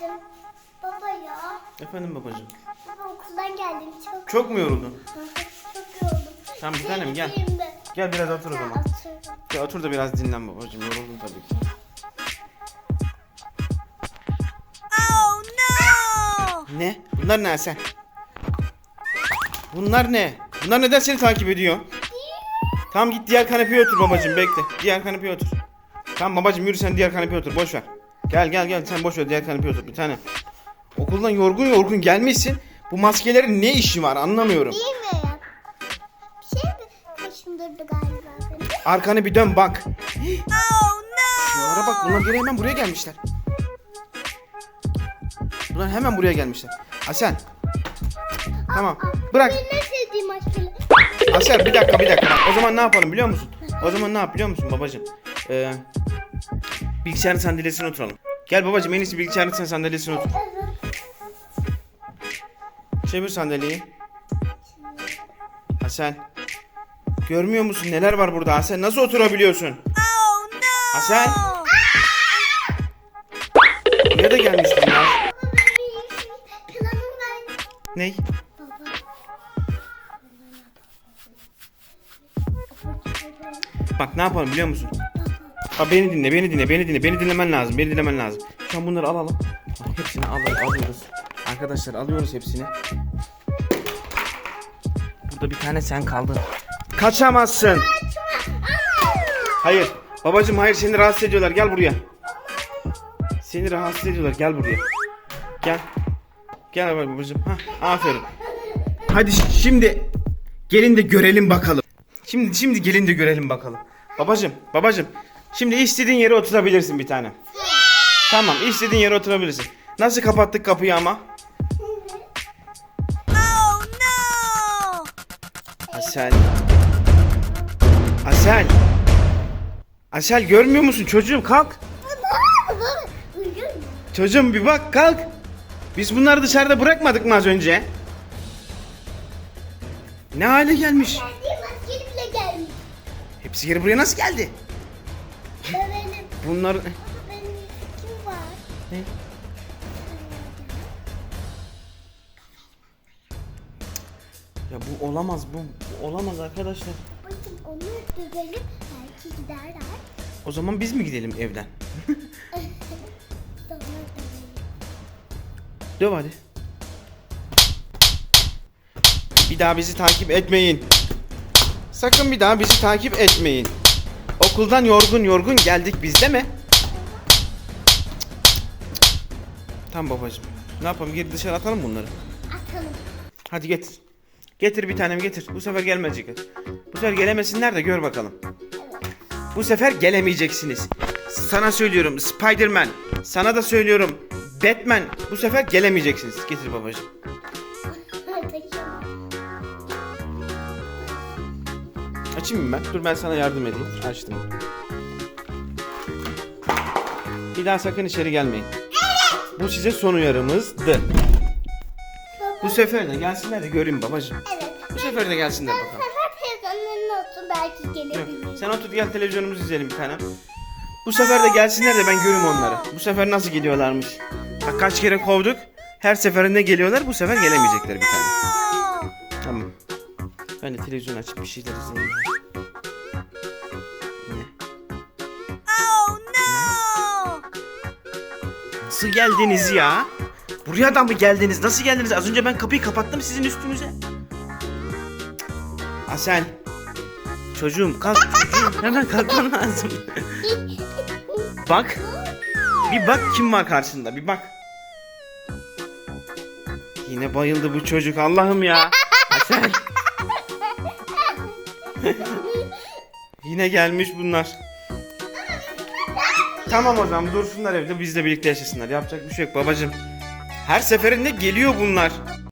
babacığım. Baba ya. Efendim babacığım. Baba okuldan geldim. Çok Çok mu yoruldun? çok yoruldum. Tamam bir tanem gel. Gel biraz otur o zaman. otururum. Gel otur da biraz dinlen babacığım. Yoruldun tabii ki. Oh no! Ne? Bunlar ne Hasan? Bunlar ne? Bunlar neden seni takip ediyor? Tamam git diğer kanepeye otur babacığım bekle. Diğer kanepeye otur. Tamam babacığım yürü sen diğer kanepeye otur boş ver. Gel gel gel sen boş ver diğer kanepeye otur bir tane. Okuldan yorgun yorgun gelmişsin. Bu maskelerin ne işi var anlamıyorum. İyi mi ya? Bir şey mi kaşındırdı galiba beni? Arkanı bir dön bak. Oh no! Şunlara bak bunlar geri hemen buraya gelmişler. Bunlar hemen buraya gelmişler. Hasan. Tamam. Bırak. Benim en sevdiğim aşkıyla. Asel bir dakika bir dakika. Bak, O zaman ne yapalım biliyor musun? O zaman ne yap biliyor musun babacığım? Ee, bilgisayarın sandalyesine oturalım. Gel babacığım en iyisi bilgisayarın sen sandalyesine otur. Çevir sandalyeyi. Asel. Görmüyor musun neler var burada Asel? Nasıl oturabiliyorsun? Oh no! Asel. Buraya da gelmiş bunlar. Ney? Bak ne yapalım biliyor musun? Bak beni dinle, beni dinle, beni dinle, beni dinlemen lazım, beni dinlemen lazım. Şu an bunları alalım. Hepsini al alıyoruz. Arkadaşlar alıyoruz hepsini. Burada bir tane sen kaldın. Kaçamazsın. Hayır. Babacım hayır seni rahatsız ediyorlar. Gel buraya. Seni rahatsız ediyorlar. Gel buraya. Gel. Gel babacım. Ha, aferin. Hadi şimdi gelin de görelim bakalım. Şimdi şimdi gelin de görelim bakalım. Babacım, babacım. Şimdi istediğin yere oturabilirsin bir tane. Tamam, istediğin yere oturabilirsin. Nasıl kapattık kapıyı ama? Oh no! Asel. Asel. Asel görmüyor musun çocuğum kalk. Çocuğum bir bak kalk. Biz bunları dışarıda bırakmadık mı az önce? Ne hale gelmiş. Hepsi geri buraya nasıl geldi? Benim. Bunlar... Benim kim var? Ne? Ya bu olamaz bu, bu olamaz arkadaşlar. Bakın onu dövelim. Belki giderler. O zaman biz mi gidelim evden? Döv hadi. Bir daha bizi takip etmeyin. Sakın bir daha bizi takip etmeyin. Okuldan yorgun yorgun geldik biz değil mi? Tamam babacığım. Ne yapalım geri dışarı atalım bunları. Atalım. Hadi getir. Getir bir tanem getir. Bu sefer gelmeyecek. Bu sefer gelemesinler de gör bakalım. Bu sefer gelemeyeceksiniz. Sana söylüyorum Spiderman. Sana da söylüyorum Batman. Bu sefer gelemeyeceksiniz. Getir babacığım. Açayım mı ben? Dur ben sana yardım edeyim. Açtım. Bir daha sakın içeri gelmeyin. Bu size son uyarımızdı. Bu sefer de gelsinler de göreyim babacığım. Evet. Bu sefer de gelsinler Bu bakalım. sefer televizyonun önüne otur belki Yok, gelebilir. Sen otur gel televizyonumuzu izleyelim bir tane. Bu sefer de gelsinler de ben göreyim onları. Bu sefer nasıl geliyorlarmış. Bak kaç kere kovduk. Her seferinde geliyorlar. Bu sefer gelemeyecekler bir tane. Ben de televizyon açıp bir şeyler izleyeyim. Ne? Oh no! Nasıl geldiniz ya? Buraya da mı geldiniz? Nasıl geldiniz? Az önce ben kapıyı kapattım sizin üstünüze. Asel. Çocuğum kalk çocuğum. Hemen kalkman lazım. bak. Bir bak kim var karşında bir bak. Yine bayıldı bu çocuk Allah'ım ya. Asel. Yine gelmiş bunlar. Tamam o zaman dursunlar evde bizle birlikte yaşasınlar. Yapacak bir şey yok babacığım. Her seferinde geliyor bunlar.